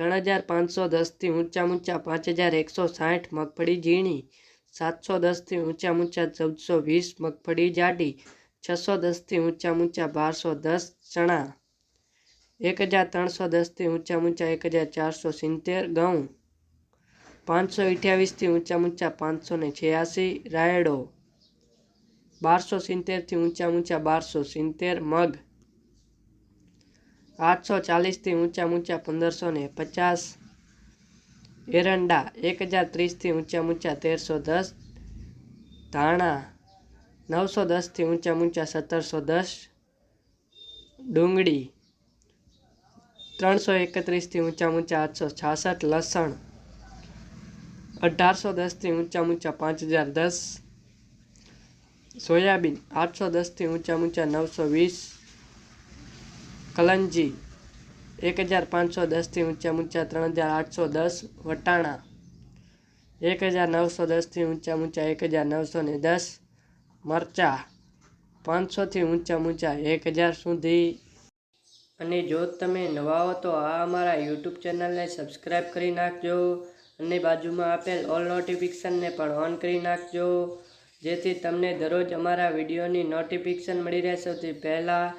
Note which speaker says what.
Speaker 1: ત્રણ હજાર પાંચસો દસથી ઊંચા ઊંચા પાંચ હજાર એકસો સાઠ મગફળી ઝીણી, સાતસો દસથી ઊંચા ઊંચા ચૌદસો વીસ મગફળી જાડી, છસો દસથી ઊંચા ઊંચા બારસો દસ ચણા, એક હજાર ત્રણસો દસથી ઊંચા ઊંચા એક હજાર ચારસો સિત્તેર ઘઉં, પાંચસો અઠ્યાવીસથી ઊંચા ઊંચા પાંચસો ને છ્યાસી રાયડો, બારસો સિત્તેરથી ઊંચા ઊંચા બારસો સિત્તેર મગ આઠસો ચાલીસથી ઊંચા ઊંચા પંદરસો ને પચાસ. એરંડા એક હજાર ત્રીસથી ઊંચા ઊંચા તેરસો દસ. ધાણા નવસો દસથી ઊંચા ઊંચા સત્તરસો દસ. ડુંગળી ત્રણસો એકત્રીસથી ઊંચા ઊંચા આઠસો છાસઠ. લસણ અઢારસો દસથી ઊંચા ઊંચા પાંચ હજાર દસ. સોયાબીન આઠસો દસથી ઊંચા ઊંચા નવસો વીસ. કલંજી, એક હજાર પાંચસો દસથી ઊંચા ઊંચા ત્રણ હજાર આઠસો દસ, વટાણા, એક હજાર નવસો દસથી ઊંચા ઊંચા એક હજાર નવસો ને દસ, મરચા, પાંચસોથી ઊંચા ઊંચા એક હજાર સુધી. અને જો તમે નવા હો તો આ અમારા યુટ્યુબ ચેનલને સબસ્ક્રાઈબ કરી નાખજો અને બાજુમાં આપેલ ઓલ નોટિફિકેશનને પણ ઓન કરી નાખજો. જેથી તમને દરરોજ અમારા વિડીયોની નોટિફિકેશન મળી રહે સૌથી પહેલાં